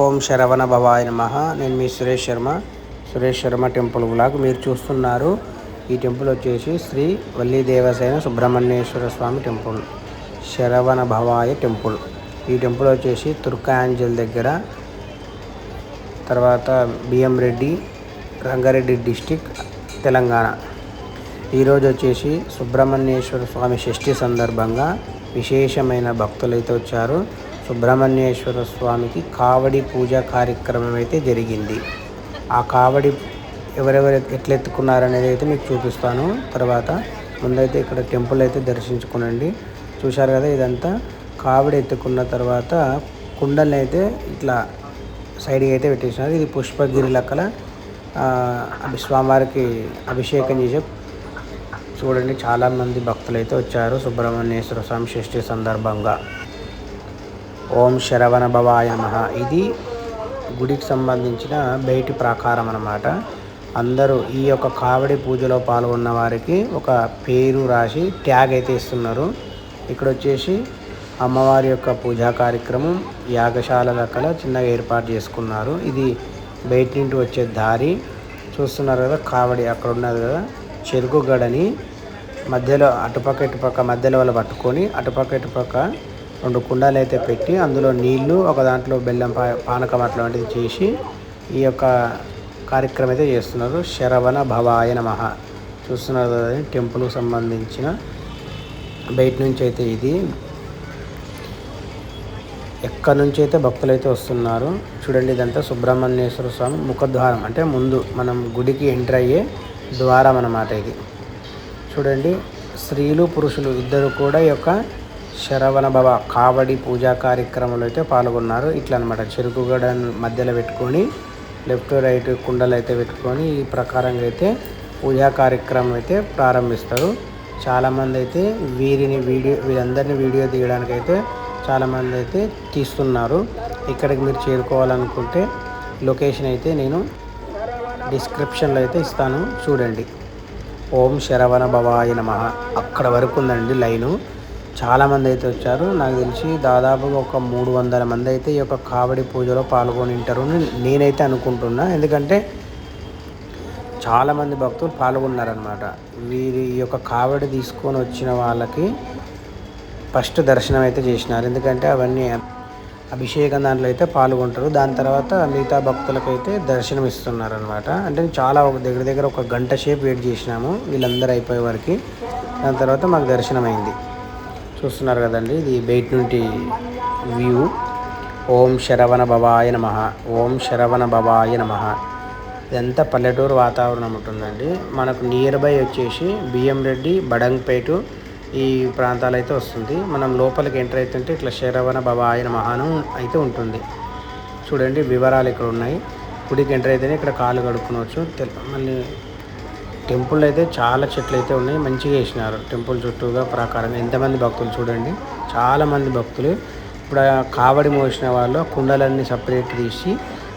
ఓం శరవణ భవాయ నమ. నేను మీ సురేష్ శర్మ. సురేష్ శర్మ టెంపుల్ బ్లాగ్ మీరు చూస్తున్నారు. ఈ టెంపుల్ వచ్చేసి శ్రీ వల్లి దేవసేన సుబ్రహ్మణ్యేశ్వర స్వామి టెంపుల్. శరవణ భవాయ టెంపుల్. ఈ టెంపుల్ వచ్చేసి తుర్కాంజల్ దగ్గర. తర్వాత బిఎం రెడ్డి రంగారెడ్డి డిస్టిక్ తెలంగాణ. ఈరోజు వచ్చేసి సుబ్రహ్మణ్యేశ్వర స్వామి షష్ఠి సందర్భంగా విశేషమైన భక్తులైతే వచ్చారు. సుబ్రహ్మణ్యేశ్వర స్వామికి కావడి పూజ కార్యక్రమం అయితే జరిగింది. ఆ కావడి ఎవరెవరు ఎట్లెత్తుకున్నారనేది అయితే మీకు చూపిస్తాను. తర్వాత ముందైతే ఇక్కడ టెంపుల్ అయితే దర్శించుకునండి. చూశారు కదా ఇదంతా? కావడి ఎత్తుకున్న తర్వాత కుండల్ని అయితే ఇట్లా సైడ్కి అయితే పెట్టేసినారు. ఇది పుష్పగిరి లెక్కల అభి స్వామివారికి అభిషేకం చేసే చూడండి చాలామంది భక్తులు అయితే వచ్చారు సుబ్రహ్మణ్యేశ్వర స్వామి షష్ఠి సందర్భంగా. ఓం శరవణ భవాయ ఇది గుడికి సంబంధించిన బయటి ప్రాకారం అన్నమాట. అందరూ ఈ యొక్క కావడి పూజలో పాల్గొన్న వారికి ఒక పేరు రాసి ట్యాగ్ అయితే ఇస్తున్నారు. ఇక్కడ వచ్చేసి అమ్మవారి యొక్క పూజా కార్యక్రమం యాగశాల లెక్కల చిన్నగా ఏర్పాటు చేసుకున్నారు. ఇది బయట నుండి వచ్చే దారి. చూస్తున్నారు కదా కావడి అక్కడ ఉన్నది కదా చెరుకు గడని మధ్యలో అటుపక్క ఇటుపక్క మధ్యలో వాళ్ళు పట్టుకొని అటుపక్క ఇటుపక్క రెండు కుండాలు అయితే పెట్టి అందులో నీళ్ళు ఒక దాంట్లో బెల్లం పానకం అట్లాంటిది చేసి ఈ యొక్క కార్యక్రమం అయితే చేస్తున్నారు. శరవణ భవాయ నమః. చూస్తున్నారు టెంపుల్కి సంబంధించిన బయట నుంచి అయితే ఇది. ఎక్కడి నుంచి అయితే భక్తులు అయితే వస్తున్నారు చూడండి ఇదంతా సుబ్రహ్మణ్యేశ్వర స్వామి ముఖద్వారం. అంటే ముందు మనం గుడికి ఎంటర్ అయ్యే ద్వారం అన్నమాట ఇది. చూడండి స్త్రీలు పురుషులు ఇద్దరు కూడా ఈ యొక్క శరవణ భవ కావడి పూజా కార్యక్రమంలో అయితే పాల్గొన్నారు. ఇట్లా అనమాట చెరుకు గడ మధ్యలో పెట్టుకొని లెఫ్ట్ రైట్ కుండలు అయితే పెట్టుకొని ఈ ప్రకారంగా అయితే పూజా కార్యక్రమం అయితే ప్రారంభిస్తారు. చాలామంది అయితే వీరిని వీడియో వీరందరినీ వీడియో తీయడానికి అయితే చాలామంది అయితే తీస్తున్నారు. ఇక్కడికి మీరు చేరుకోవాలనుకుంటే లొకేషన్ అయితే నేను డిస్క్రిప్షన్లో అయితే ఇస్తాను. చూడండి. ఓం శరవణ భవాయ నమ. అక్కడ వరకు ఉందండి లైను. చాలామంది అయితే వచ్చారు. నాకు తెలిసి దాదాపుగా ఒక మూడు వందల మంది అయితే ఈ యొక్క కావడి పూజలో పాల్గొని ఉంటారు అని నేనైతే అనుకుంటున్నా. ఎందుకంటే చాలామంది భక్తులు పాల్గొన్నారనమాట వీరి ఈ యొక్క కావడి తీసుకొని వచ్చిన వాళ్ళకి ఫస్ట్ దర్శనం అయితే చేసినారు. ఎందుకంటే అవన్నీ అభిషేకం దాంట్లో అయితే పాల్గొంటారు. దాని తర్వాత మిగతా భక్తులకైతే దర్శనం ఇస్తున్నారు అనమాట అంటే చాలా ఒక దగ్గర దగ్గర ఒక గంట సేపు వెయిట్ చేసినాము. వీళ్ళందరూ అయిపోయే వరకు. దాని తర్వాత మాకు దర్శనం అయింది చూస్తున్నారు కదండి ఇది బయట నుండి వ్యూ. ఓం శరవణ భవాయ నమ. ఓం శరవణ భవాయ నమ. ఇదంతా పల్లెటూరు వాతావరణం ఉంటుందండి. మనకు నియర్ బై వచ్చేసి బియ్యం రెడ్డి బడంగ్పేట ఈ ప్రాంతాలు అయితే వస్తుంది. మనం లోపలికి ఎంటర్ అవుతుంటే ఇట్లా శరవణ భవాయ మహానం అయితే ఉంటుంది. చూడండి వివరాలు ఇక్కడ ఉన్నాయి. గుడికి ఎంటర్ అయితేనే ఇక్కడ కాలు కడుక్కోవచ్చు. తెల్- మళ్ళీ టెంపుల్ అయితే చాలా చెట్లు అయితే ఉన్నాయి. మంచిగా వేసినారు. టెంపుల్ చుట్టూగా ప్రాకారం ఎంతమంది భక్తులు చూడండి. చాలా మంది భక్తులు. ఇప్పుడు కావడి మోసిన వాళ్ళు కుండలన్నీ సపరేట్ తీసి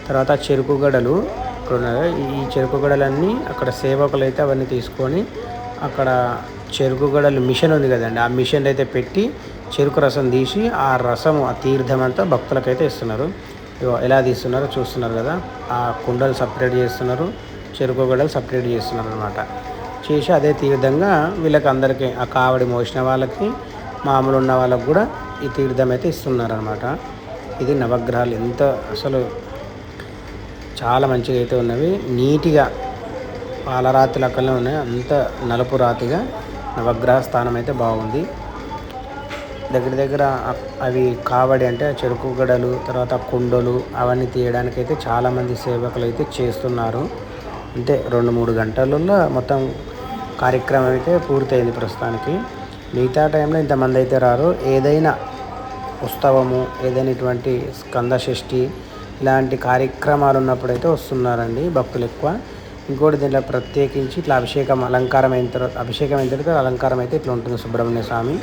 తర్వాత చెరుకు గడలు ఇక్కడ ఈ చెరుకు గడలన్నీ అక్కడ సేవకులు అయితే అవన్నీ తీసుకొని అక్కడ చెరుకు గడలు మిషన్ ఉంది కదండి. ఆ మిషన్ అయితే పెట్టి చెరుకు రసం తీసి ఆ రసం ఆ తీర్థం అంతా భక్తులకైతే ఇస్తున్నారు. ఎలా తీస్తున్నారో చూస్తున్నారు కదా. ఆ కుండలు సపరేట్ చేస్తున్నారు. చెరుకు గడలు సపరేట్ చేస్తున్నారు అనమాట చేసి అదే తీర్థంగా వీళ్ళకి అందరికీ ఆ కావడి మోసిన వాళ్ళకి మామూలు ఉన్న వాళ్ళకి కూడా ఈ తీర్థం అయితే ఇస్తున్నారు అనమాట ఇది నవగ్రహాలు ఎంత అసలు చాలా మంచిగా అయితే ఉన్నవి. నీట్గా పాలరాతి లెక్కలనే ఉన్నాయి. అంత నలుపు రాతిగా నవగ్రహ స్థానం అయితే బాగుంది. దగ్గర దగ్గర అవి కావడి అంటే చెరుకు గడలు తర్వాత కుండలు అవన్నీ తీయడానికి అయితే చాలామంది సేవకులు అయితే చేస్తున్నారు. అంటే రెండు మూడు గంటలలో మొత్తం కార్యక్రమం అయితే పూర్తయింది ప్రస్తుతానికి. మిగతా టైంలో ఇంతమంది అయితే రారు. ఏదైనా ఉత్సవము ఏదైనా ఇటువంటి స్కంద షష్టి ఇలాంటి కార్యక్రమాలు ఉన్నప్పుడైతే వస్తున్నారండి భక్తులు ఎక్కువ. ఇంకోటి దీంట్లో ప్రత్యేకించి ఇట్లా అభిషేకం అలంకారం అయిన తర్వాత అభిషేకం అయిన తర్వాత అలంకారం అయితే ఇట్లా ఉంటుంది సుబ్రహ్మణ్య స్వామి.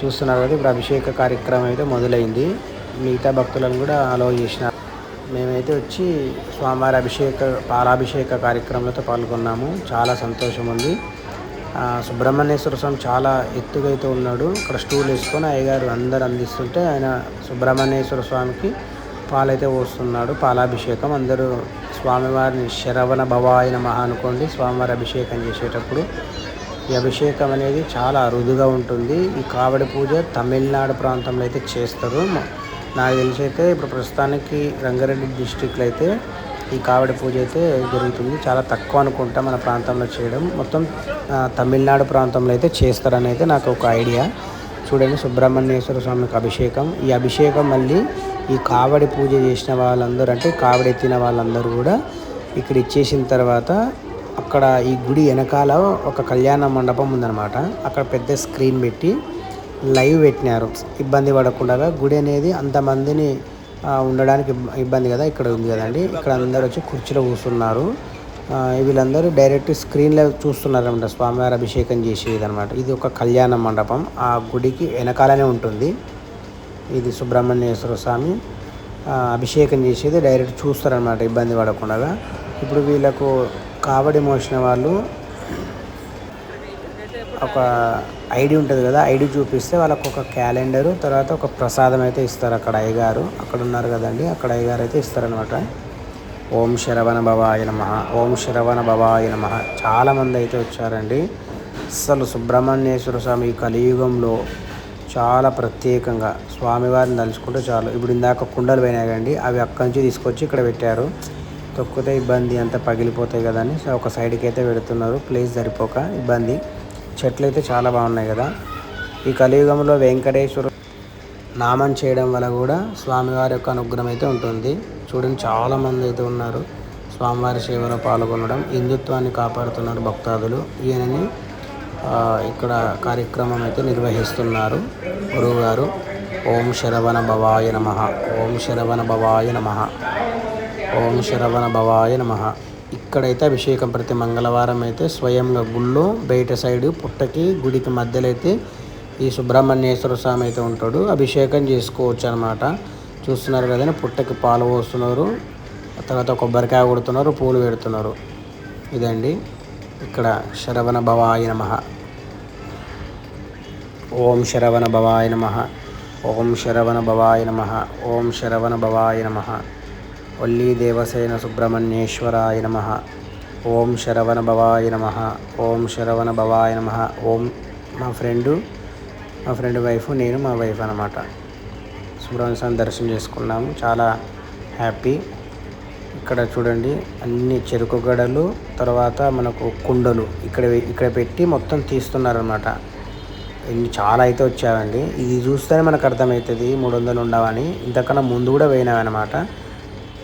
చూస్తున్నారు కదా ఇప్పుడు అభిషేక కార్యక్రమం అయితే మొదలైంది. మిగతా భక్తులను కూడా అలో చేసినారు. మేమైతే వచ్చి స్వామివారి అభిషేక పాలాభిషేక కార్యక్రమంలో పాల్గొన్నాము. చాలా సంతోషం ఉంది సుబ్రహ్మణ్యేశ్వర స్వామి చాలా ఎత్తుగా అయితే ఉన్నాడు. ఇక్కడ స్టూల్ వేసుకొని అయ్యగారు అందరు అందిస్తుంటే ఆయన సుబ్రహ్మణ్యేశ్వర స్వామికి పాలైతే పోస్తున్నాడు. పాలాభిషేకం అందరూ స్వామివారిని శరవణ భవాయ నమః అనుకోండి స్వామివారి అభిషేకం చేసేటప్పుడు. ఈ అభిషేకం అనేది చాలా అరుదుగా ఉంటుంది. ఈ కావడి పూజ తమిళనాడు ప్రాంతంలో అయితే చేస్తారు. నాకు తెలిసి అయితే ఇప్పుడు ప్రస్తుతానికి రంగారెడ్డి డిస్టిక్లో అయితే ఈ కావడి పూజ అయితే జరుగుతుంది. చాలా తక్కువ అనుకుంటా మన ప్రాంతంలో చేయడం. మొత్తం తమిళనాడు ప్రాంతంలో అయితే చేస్తారని అయితే నాకు ఒక ఐడియా. చూడండి సుబ్రహ్మణ్యేశ్వర స్వామికి అభిషేకం. ఈ అభిషేకం మళ్ళీ ఈ కావడి పూజ చేసిన వాళ్ళందరూ అంటే కావడి ఎత్తిన వాళ్ళందరూ కూడా ఇక్కడ ఇచ్చేసిన తర్వాత అక్కడ ఈ గుడి వెనకాల ఒక కళ్యాణ మండపం ఉందన్నమాట. అక్కడ పెద్ద స్క్రీన్ పెట్టి లైవ్ పెట్టినారు. ఇబ్బంది పడకుండా గుడి అనేది అంతమందిని ఉండడానికి ఇబ్బంది కదా ఇక్కడ ఉంది కదండి. ఇక్కడ అందరూ వచ్చి కుర్చీలో కూర్చున్నారు. వీళ్ళందరూ డైరెక్ట్ స్క్రీన్లో చూస్తున్నారు అనమాట స్వామివారి అభిషేకం చేసేది అనమాట ఇది ఒక కళ్యాణ మండపం. ఆ గుడికి వెనకాలనే ఉంటుంది. ఇది సుబ్రహ్మణ్యేశ్వర స్వామి అభిషేకం చేసేది. డైరెక్ట్ చూస్తారనమాట ఇబ్బంది పడకుండా ఇప్పుడు వీళ్ళకు కావడి మోసిన వాళ్ళు ఒక ఐడి ఉంటుంది కదా ఐడి చూపిస్తే వాళ్ళకు ఒక క్యాలెండరు తర్వాత ఒక ప్రసాదం అయితే ఇస్తారు అక్కడ అయ్యగారు. అక్కడ ఉన్నారు కదండి అక్కడ అయ్యగారు అయితే ఇస్తారనమాట ఓం శరవణ బాబాయ నమ ఓం శరవణ బాబాయ నమ. చాలామంది అయితే వచ్చారండి. అసలు సుబ్రహ్మణ్యేశ్వర స్వామి కలియుగంలో చాలా ప్రత్యేకంగా స్వామివారిని తలుచుకుంటే చాలు. ఇప్పుడు ఇందాక కుండలు పోయినాయి కండి అవి అక్కడి నుంచి తీసుకొచ్చి ఇక్కడ పెట్టారు. తొక్కితే ఇబ్బంది అంతా పగిలిపోతాయి కదా అని ఒక సైడ్కి అయితే పెడుతున్నారు. ప్లేస్ సరిపోక ఇబ్బంది. చెట్లు అయితే చాలా బాగున్నాయి కదా. ఈ కలియుగంలో వెంకటేశ్వర నామం చేయడం వల్ల కూడా స్వామివారి యొక్క అనుగ్రహం అయితే ఉంటుంది. చూడండి చాలా మంది అయితే ఉన్నారు. స్వామివారి సేవలో పాల్గొనడం హిందుత్వాన్ని కాపాడుతున్నారు భక్తాదులు. ఈయనని ఇక్కడ కార్యక్రమం అయితే నిర్వహిస్తున్నారు గురువుగారు. ఓం శరవణ భవాయ నమ. ఓం శరవణ భవాయ నమ. ఓం శరవణ భవాయ నమ. ఇక్కడైతే అభిషేకం ప్రతి మంగళవారం అయితే స్వయంగా గుళ్ళో బయట సైడు పుట్టకి గుడికి మధ్యలో అయితే ఈ సుబ్రహ్మణ్యేశ్వర స్వామి అయితే ఉంటాడు. అభిషేకం చేసుకోవచ్చు అనమాట చూస్తున్నారు కదండి పుట్టకి పాలు పోస్తున్నారు. తర్వాత కొబ్బరికాయ కొడుతున్నారు పూలు పెడుతున్నారు. ఇదండి. ఇక్కడ శరవణ భవాయ నమ. ఓం శరవణ భవాయ నమ. ఓం శరవణ భవాయ నమ. ఓం శరవణ భవాయ నమ. వల్లీ దేవసేన సుబ్రహ్మణ్యేశ్వరాయ నమ. ఓం శరవణ భవాయ నమ. ఓం శరవణ భవాయ నమ. ఓం మా ఫ్రెండు మా ఫ్రెండ్ వైఫ్ నేను మా వైఫ్ అనమాట సుబ్రహ్మణ్య స్వామి దర్శనం చేసుకున్నాము. చాలా హ్యాపీ. ఇక్కడ చూడండి అన్ని చెరుకు గడలు తర్వాత మనకు కుండలు ఇక్కడ ఇక్కడ పెట్టి మొత్తం తీస్తున్నారనమాట ఇన్ని చాలా అయితే వచ్చావండి ఇది చూస్తేనే మనకు అర్థమవుతుంది మూడు వందలు ఉండవని. ఇంతకన్నా ముందు కూడా పోయినావన్నమాట